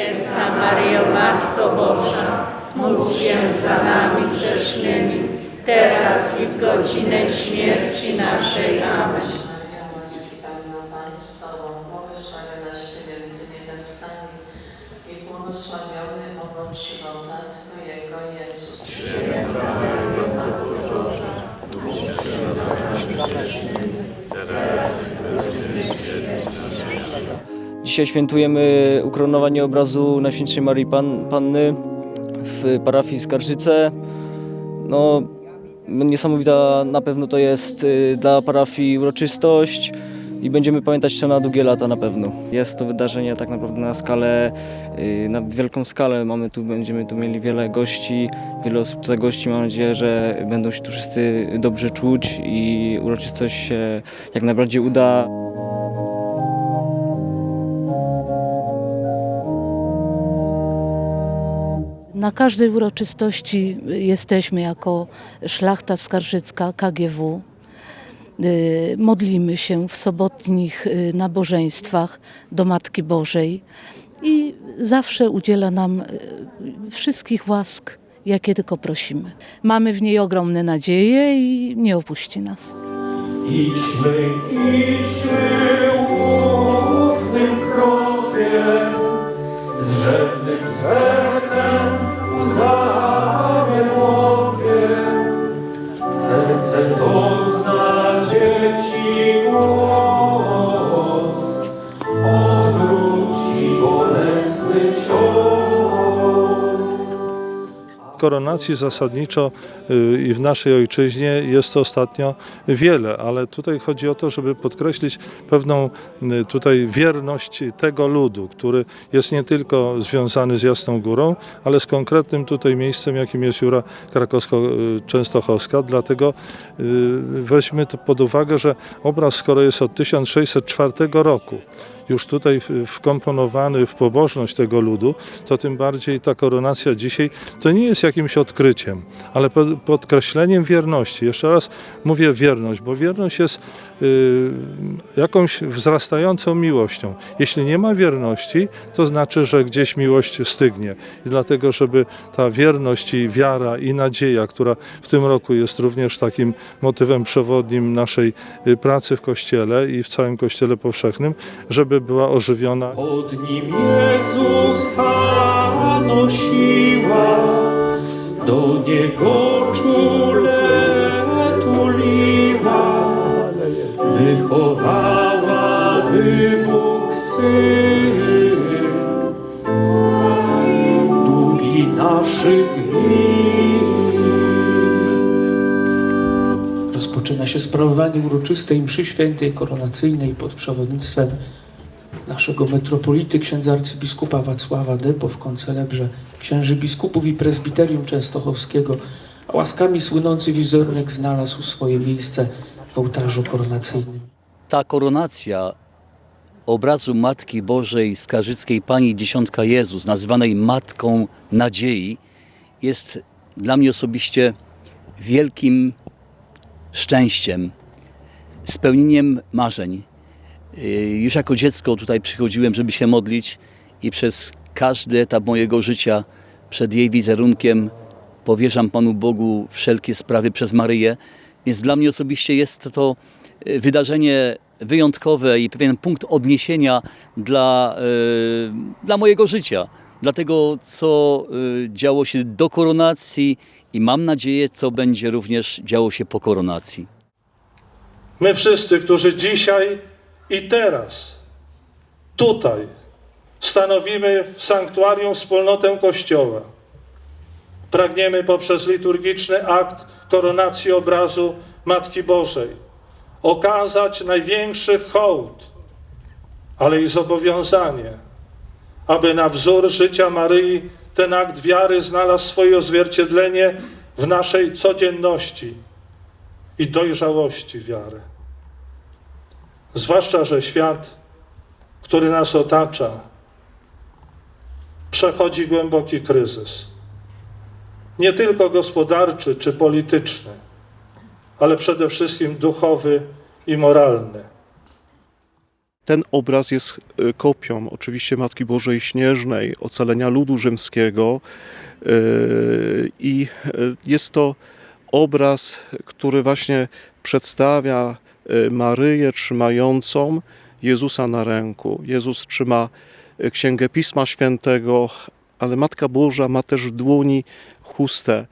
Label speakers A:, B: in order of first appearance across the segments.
A: Święta Maryjo, Matko Boża, módl się za nami grzesznymi, teraz i w godzinę śmierci naszej. Amen.
B: Maria, łaski pełna Pan z Tobą, błogosławionaś Ty między niewiastami i błogosławiony owoc żywota Twojego Jezus.
C: Dzisiaj świętujemy ukoronowanie obrazu Najświętszej Marii Pan, Panny w parafii Skarżyce. No, niesamowita na pewno to jest y, dla parafii uroczystość i będziemy pamiętać to na długie lata na pewno. Jest to wydarzenie tak naprawdę na skalę, y, na wielką skalę. Mamy tu, będziemy tu mieli wiele gości, wiele osób tutaj gości. Mam nadzieję, że będą się tu wszyscy dobrze czuć i uroczystość się jak najbardziej uda.
D: Na każdej uroczystości jesteśmy jako szlachta skarżycka KGW. Y, Modlimy się w sobotnich y, nabożeństwach do Matki Bożej i zawsze udziela nam y, wszystkich łask, jakie tylko prosimy. Mamy w niej ogromne nadzieje i nie opuści nas.
E: Idźmy, idźmy ufnym krokiem, z rzewnym sercem,
F: Koronacji zasadniczo y, i w naszej ojczyźnie jest to ostatnio wiele, ale tutaj chodzi o to, żeby podkreślić pewną y, tutaj wierność tego ludu, który jest nie tylko związany z Jasną Górą, ale z konkretnym tutaj miejscem, jakim jest Jura Krakowsko-Częstochowska. Dlatego y, weźmy to pod uwagę, że obraz, skoro jest od 1604 roku, już tutaj wkomponowany w pobożność tego ludu, to tym bardziej ta koronacja dzisiaj to nie jest jakimś odkryciem, ale po- podkreśleniem wierności. Jeszcze raz mówię wierność, bo wierność jest y, jakąś wzrastającą miłością. Jeśli nie ma wierności, to znaczy, że gdzieś miłość stygnie. I dlatego, żeby ta wierność i wiara i nadzieja, która w tym roku jest również takim motywem przewodnim naszej y, pracy w Kościele i w całym Kościele powszechnym, żeby była ożywiona.
E: Pod nim Jezusa nosiła, do Niego czule tuliła, wychowała wybóg syn, długi naszych win. Rozpoczyna się sprawowanie uroczystej mszy świętej koronacyjnej pod przewodnictwem naszego metropolity księdza arcybiskupa Wacława Depo w koncelebrze księży biskupów i prezbiterium częstochowskiego, a łaskami słynący wizerunek znalazł swoje miejsce w ołtarzu koronacyjnym.
G: ta koronacja obrazu Matki Bożej Skarżyckiej Pani Dziesiątka Jezus, nazywanej Matką Nadziei, jest dla mnie osobiście wielkim szczęściem, spełnieniem marzeń. Yy, Już jako dziecko tutaj przychodziłem, żeby się modlić i przez każdy etap mojego życia przed jej wizerunkiem powierzam Panu Bogu wszelkie sprawy przez Maryję. Więc dla mnie osobiście jest to y, wydarzenie wyjątkowe i pewien punkt odniesienia dla, y, dla mojego życia, dla tego, co y, działo się do koronacji i mam nadzieję, co będzie również działo się po koronacji.
F: My wszyscy, którzy dzisiaj i teraz, tutaj, stanowimy w sanktuarium wspólnotę Kościoła, pragniemy poprzez liturgiczny akt koronacji obrazu Matki Bożej okazać największy hołd, ale i zobowiązanie, aby na wzór życia Maryi ten akt wiary znalazł swoje odzwierciedlenie w naszej codzienności i dojrzałości wiary. Zwłaszcza, że świat, który nas otacza, przechodzi głęboki kryzys. Nie tylko gospodarczy czy polityczny, ale przede wszystkim duchowy i moralny.
H: Ten obraz jest e, kopią oczywiście Matki Bożej Śnieżnej, ocalenia ludu rzymskiego e, i e, jest to obraz, który właśnie przedstawia Maryję trzymającą Jezusa na ręku. Jezus trzyma Księgę Pisma Świętego, ale Matka Boża ma też w dłoni chustę.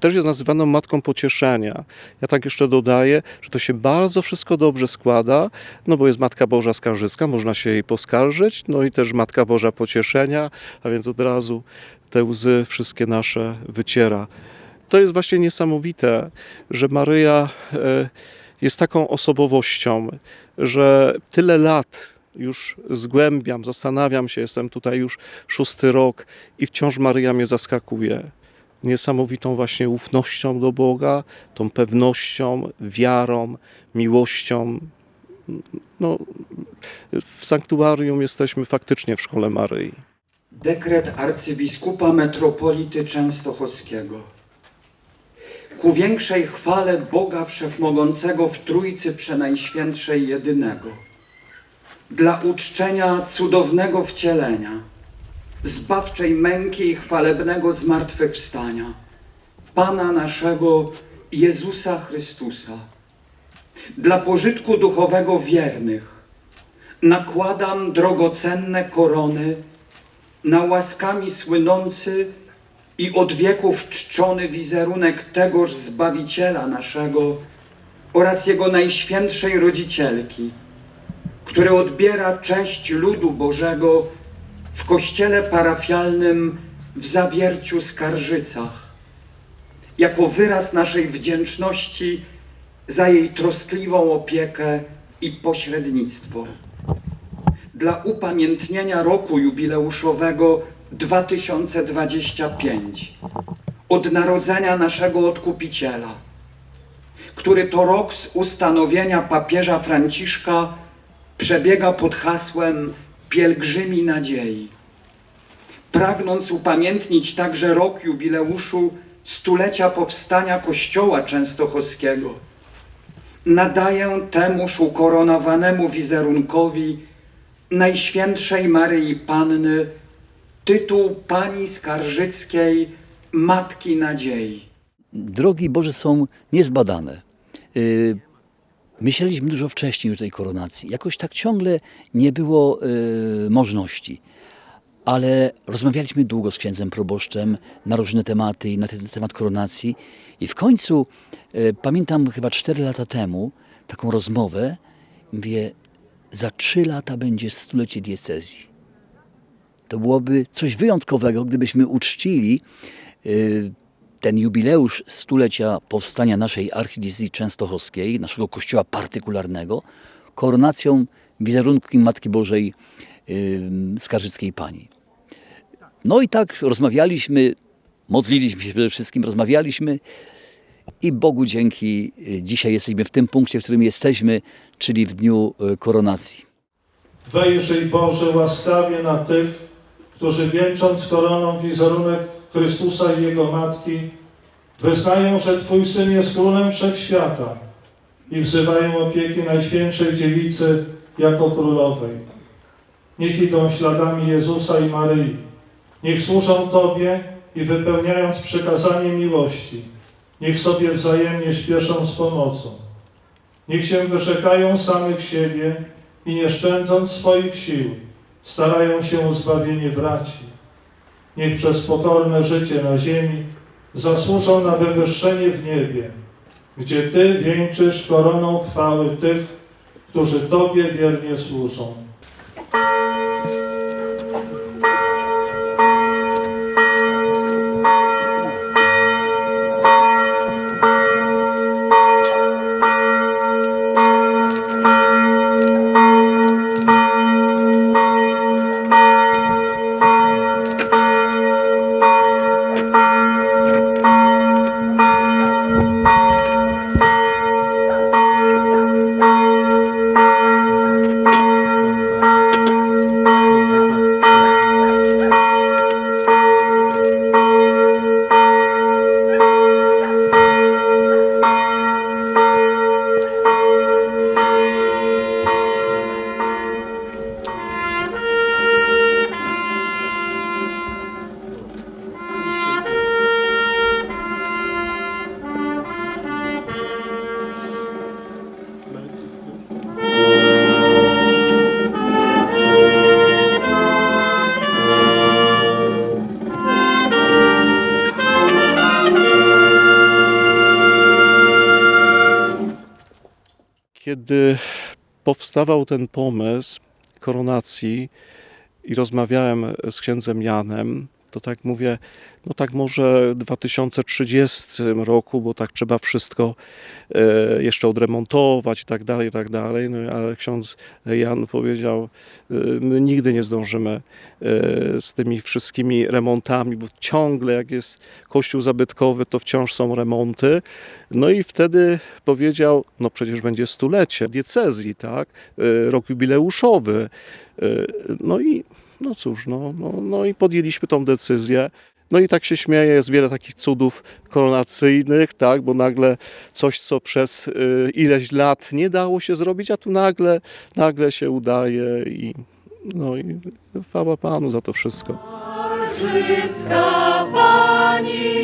H: Też jest nazywaną Matką Pocieszenia. Ja tak jeszcze dodaję, że to się bardzo wszystko dobrze składa, no bo jest Matka Boża Skarżycka, można się jej poskarżyć, no i też Matka Boża Pocieszenia, a więc od razu te łzy wszystkie nasze wyciera. To jest właśnie niesamowite, że Maryja e, jest taką osobowością, że tyle lat już zgłębiam, zastanawiam się, jestem tutaj już szósty rok i wciąż Maryja mnie zaskakuje. Niesamowitą właśnie ufnością do Boga, tą pewnością, wiarą, miłością. No, w sanktuarium jesteśmy faktycznie w szkole Maryi.
I: Dekret arcybiskupa metropolity częstochowskiego. Ku większej chwale Boga Wszechmogącego w Trójcy Przenajświętszej Jedynego, dla uczczenia cudownego wcielenia, zbawczej męki i chwalebnego zmartwychwstania Pana naszego Jezusa Chrystusa, dla pożytku duchowego wiernych, nakładam drogocenne korony na łaskami słynący i od wieków czczony wizerunek tegoż Zbawiciela naszego oraz Jego Najświętszej Rodzicielki, który odbiera cześć ludu Bożego w kościele parafialnym w Zawierciu Skarżycach, jako wyraz naszej wdzięczności za jej troskliwą opiekę i pośrednictwo. Dla upamiętnienia roku jubileuszowego 2025 od narodzenia naszego Odkupiciela, który to rok z ustanowienia papieża Franciszka przebiega pod hasłem Pielgrzymi Nadziei. Pragnąc upamiętnić także rok jubileuszu stulecia powstania Kościoła Częstochowskiego, nadaję temuż ukoronowanemu wizerunkowi Najświętszej Maryi Panny tytuł Pani Skarżyckiej Matki Nadziei.
G: drogi Boże są niezbadane. Myśleliśmy dużo wcześniej już o tej koronacji. Jakoś tak ciągle nie było y, możliwości. Ale rozmawialiśmy długo z księdzem proboszczem na różne tematy i na ten temat koronacji. I w końcu, y, pamiętam chyba 4 lata temu, taką rozmowę, mówię, za 3 lata będzie stulecie diecezji. To byłoby coś wyjątkowego, gdybyśmy uczcili y, ten jubileusz stulecia powstania naszej archidiecezji częstochowskiej, naszego kościoła partykularnego, koronacją wizerunkiem Matki Bożej Skarżyckiej Pani. No i tak rozmawialiśmy, modliliśmy się przede wszystkim, rozmawialiśmy i Bogu dzięki y, dzisiaj jesteśmy w tym punkcie, w którym jesteśmy, czyli w dniu y, koronacji.
F: Wejrzyj Boże łaskawie na tych, którzy wieńcząc koroną wizerunek Chrystusa i Jego Matki, wyznają, że Twój Syn jest Królem Wszechświata i wzywają opieki Najświętszej Dziewicy jako Królowej. Niech idą śladami Jezusa i Maryi. Niech służą Tobie i wypełniając przykazanie miłości, niech sobie wzajemnie śpieszą z pomocą. Niech się wyrzekają samych siebie i nie szczędząc swoich sił, starają się o zbawienie braci. Niech przez pokorne życie na ziemi zasłużą na wywyższenie w niebie, gdzie Ty wieńczysz koroną chwały tych, którzy Tobie wiernie służą.
H: Gdy powstawał ten pomysł koronacji i rozmawiałem z księdzem Janem, to tak mówię, no tak może w 2030 roku, bo tak trzeba wszystko e, jeszcze odremontować i tak dalej, i tak dalej. No, ale ksiądz Jan powiedział, e, my nigdy nie zdążymy e, z tymi wszystkimi remontami, bo ciągle jak jest kościół zabytkowy, to wciąż są remonty. No i wtedy powiedział, no przecież będzie stulecie diecezji, tak, rok jubileuszowy. No i no cóż, no, no, no i podjęliśmy tą decyzję. No i tak się śmieję, jest wiele takich cudów koronacyjnych, tak, bo nagle coś, co przez y, ileś lat nie dało się zrobić, a tu nagle, nagle się udaje i no i chwała Panu za to wszystko.
A: Skarżycka Pani,